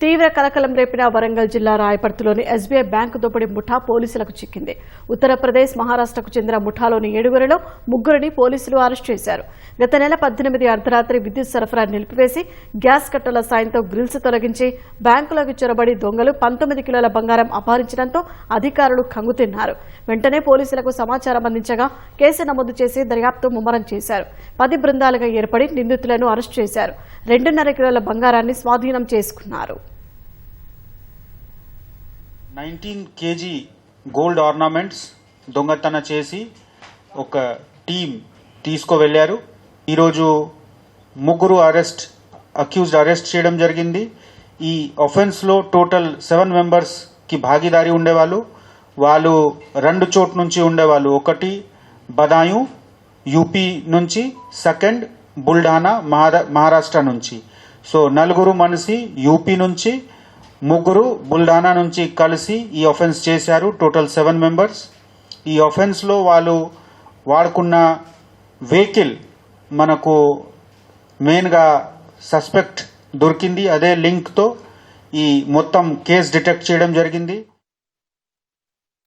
తీవ్ర కలకలం రేపిన వరంగల్ జిల్లా రాయపర్తిలోని ఎస్బీఐ బ్యాంకు దోపిడీ ముఠా పోలీసులకు చిక్కింది. ఉత్తరప్రదేశ్ మహారాష్ట్రకు చెందిన ముఠాలోని ఏడుగురిలో ముగ్గురిని పోలీసులు అరెస్ట్ చేశారు. గత నెల పద్దెనిమిది అర్ధరాత్రి విద్యుత్ సరఫరా నిలిపివేసి గ్యాస్ కట్టల సాయంతో గ్రిల్స్ తొలగించి బ్యాంకులోకి చొరబడి దొంగలు పంతొమ్మిది కిలోల బంగారం అపహరించడంతో అధికారులు కంగుతిన్నారు వెంటనే పోలీసులకు సమాచారం అందించగా కేసు నమోదు చేసి దర్యాప్తు ముమ్మరం చేశారు. పది బృందాలుగా ఏర్పడి నిందితులను అరెస్ట్ చేశారు. రెండున్నర కిలోల బంగారాన్ని స్వాధీనం చేసుకున్నారు. నైన్టీన్ కేజీ గోల్డ్ ఆర్నమెంట్స్ దొంగతన చేసి ఒక టీం తీసుకువెళ్ళారు. ఈరోజు ముగ్గురు అరెస్ట్ అక్యూజ్డ్ అరెస్ట్ చేయడం జరిగింది. ఈ ఒఫెన్స్లో టోటల్ సెవెన్ మెంబర్స్కి భాగీదారి ఉండేవాళ్ళు. వాళ్ళు రెండు చోట్ నుంచి ఉండేవాళ్ళు. ఒకటి బదాయు యూపీ నుంచి సెకండ్ బుల్డానా మహారా- మహారాష్ట్ర నుంచి. సో నలుగురు మనిషి యూపీ నుంచి ముగ్గురు బుల్డానా నుంచి కలిసి ఈ ఒఫెన్స్ చేశారు టోటల్ సెవెన్ మెంబర్స్ ఈ ఒఫెన్స్లో వాళ్ళు వాడుకున్న వెహికల్ మనకు మెయిన్గా సస్పెక్ట్ దొరికింది. అదే లింక్తో ఈ మొత్తం కేసు డిటెక్ట్ చేయడం జరిగింది.